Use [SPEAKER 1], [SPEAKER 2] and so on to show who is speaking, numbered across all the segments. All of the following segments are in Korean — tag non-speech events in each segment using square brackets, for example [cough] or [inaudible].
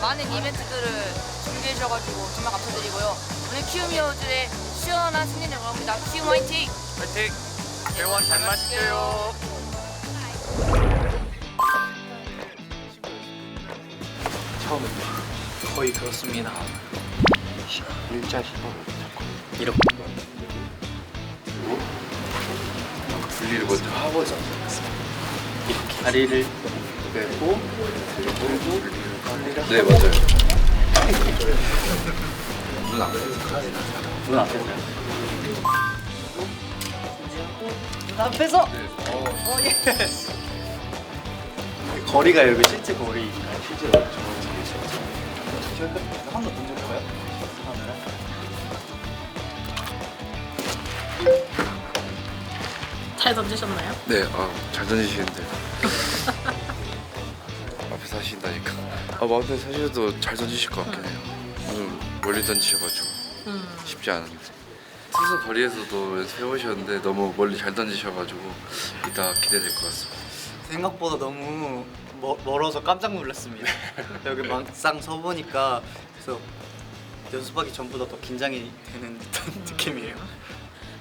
[SPEAKER 1] 많은 이벤트들을 준비해 주셔가지고 정말 감사드리고요. 오늘 키움 히어로즈의 시원한 승리를 응원합니다. 키움 화이팅!
[SPEAKER 2] 파이팅! 대원 잘 마실게요.
[SPEAKER 3] 처음에 거의 그렇습니다. 일자 시험 이렇게
[SPEAKER 2] 분리를 먼저 하고자.
[SPEAKER 3] 이렇게 다리를 빼고 다리를
[SPEAKER 2] 네 맞아요.
[SPEAKER 3] 눈 앞에서요. 눈 앞에서. 어, 예스. 거리가 여기 실제 거리인가요? 실제. 저희가 한번 던져볼까요? 카메라.
[SPEAKER 4] 잘 던지셨나요?
[SPEAKER 2] 네, 아, 잘 던지시는데. [laughs] 앞에서 하신다니까. 아, 마음에 사실도 잘 던지실 것 같긴 해요. 오늘 멀리 던지셔가지고
[SPEAKER 4] 음.
[SPEAKER 2] 쉽지 않은데. 투수 거리에서도 연습해보셨는데 너무 멀리 잘 던지셔가지고 이따 기대될 것 같습니다.
[SPEAKER 3] 생각보다 너무 멀, 멀어서 깜짝 놀랐습니다. [laughs] 여기 막상 서 보니까 그래서 연습하기 전보다 더 긴장이 되는 듯한 느낌이에요.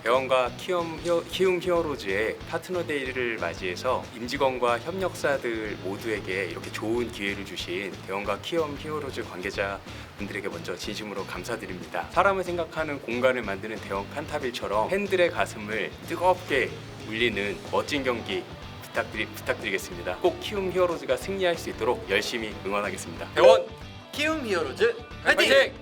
[SPEAKER 5] 대원과 키움, 히어, 키움 히어로즈의 파트너 데이를 맞이해서 임직원과 협력사들 모두에게 이렇게 좋은 기회를 주신 대원과 키움 히어로즈 관계자분들에게 먼저 진심으로 감사드립니다. 사람을 생각하는 공간을 만드는 대원 칸타빌처럼 팬들의 가슴을 뜨겁게 울리는 멋진 경기 부탁드리, 부탁드리겠습니다. 꼭 키움 히어로즈가 승리할 수 있도록 열심히 응원하겠습니다. 대원
[SPEAKER 3] 키움 히어로즈
[SPEAKER 5] 화이팅!
[SPEAKER 3] 화이팅!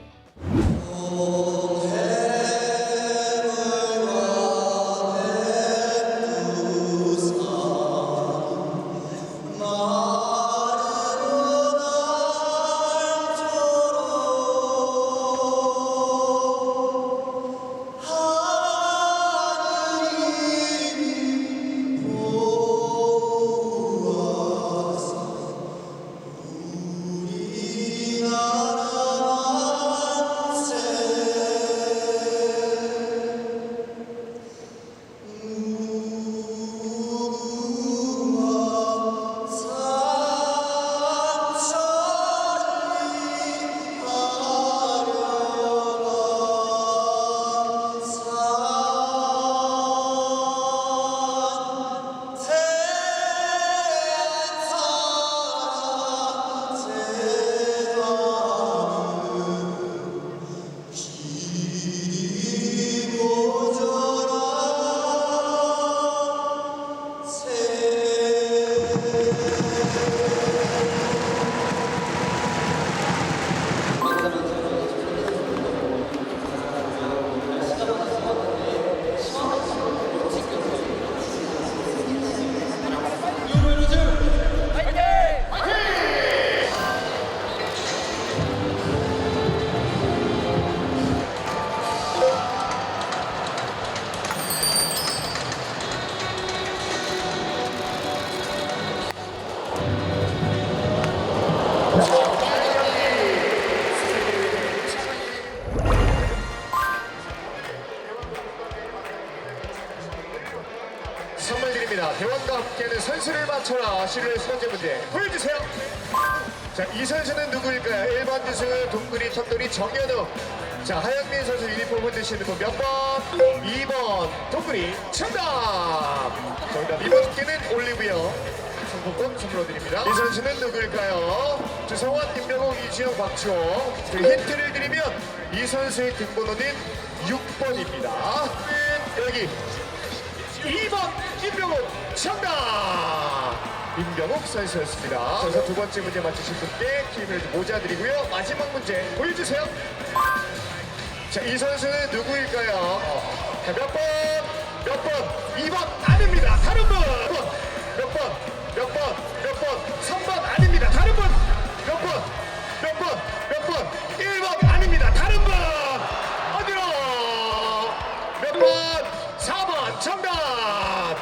[SPEAKER 6] 대원과 함께하는 선수를 맞춰라. 세 번째 문제 보여주세요. 자, 이 선수는 누구일까요? 1번 주승은 동그리 턱돌이 정현우. 자, 하영민 선수 유니폼 흔드시는 분 몇 번? 2번 동그리 정답. 정답 2번 개는 올리브영. 상품권 선물로 드립니다. 이 선수는 누구일까요? 주성환, 김명호, 이지영, 박주호. 그리고 힌트를 드리면 이 선수의 등번호는 6번입니다. 여기 2번 임병욱 정답! 임병욱 선수였습니다. 그래서 두 번째 문제 맞추신 분께 기회를 모자 드리고요. 마지막 문제 보여주세요. 자, 이 선수는 누구일까요? 자, 몇 번? 몇 번? 2번 아닙니다. 다른 분! 몇 번? 몇 번? 몇 번? 3번 아닙니다. 다른 분! 몇 번?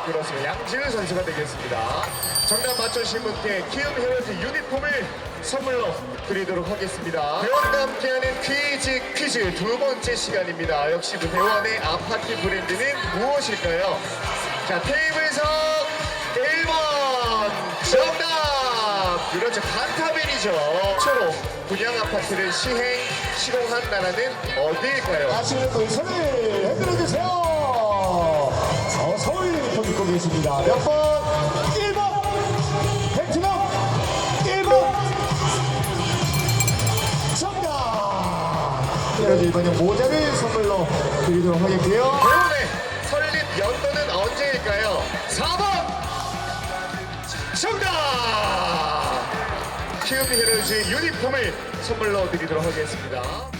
[SPEAKER 6] 그렇습니다. 양지은 선수가 되겠습니다. 정답 맞추신 분께 키움 헤어즈 유니폼을 선물로 드리도록 하겠습니다. 대원과 함께하는 퀴즈 퀴즈 두 번째 시간입니다. 역시 그 대원의 아파트 브랜드는 무엇일까요? 자, 테이블석 1번 정답! 그렇죠. 간타벨이죠. 초록 분양 파트를 시행, 시공한 나라는 어디일까요?
[SPEAKER 7] 아시는 분 손을 흔들어 입고 계십니다. 몇 번? 1번. 베트남 1번. 정답. 그래서 이번에 모자를 선물로 드리도록 하겠고요.
[SPEAKER 6] 대원의 설립 연도는 언제일까요? 4번! 정답! 키움 히어로즈 유니폼을 선물로 드리도록 하겠습니다.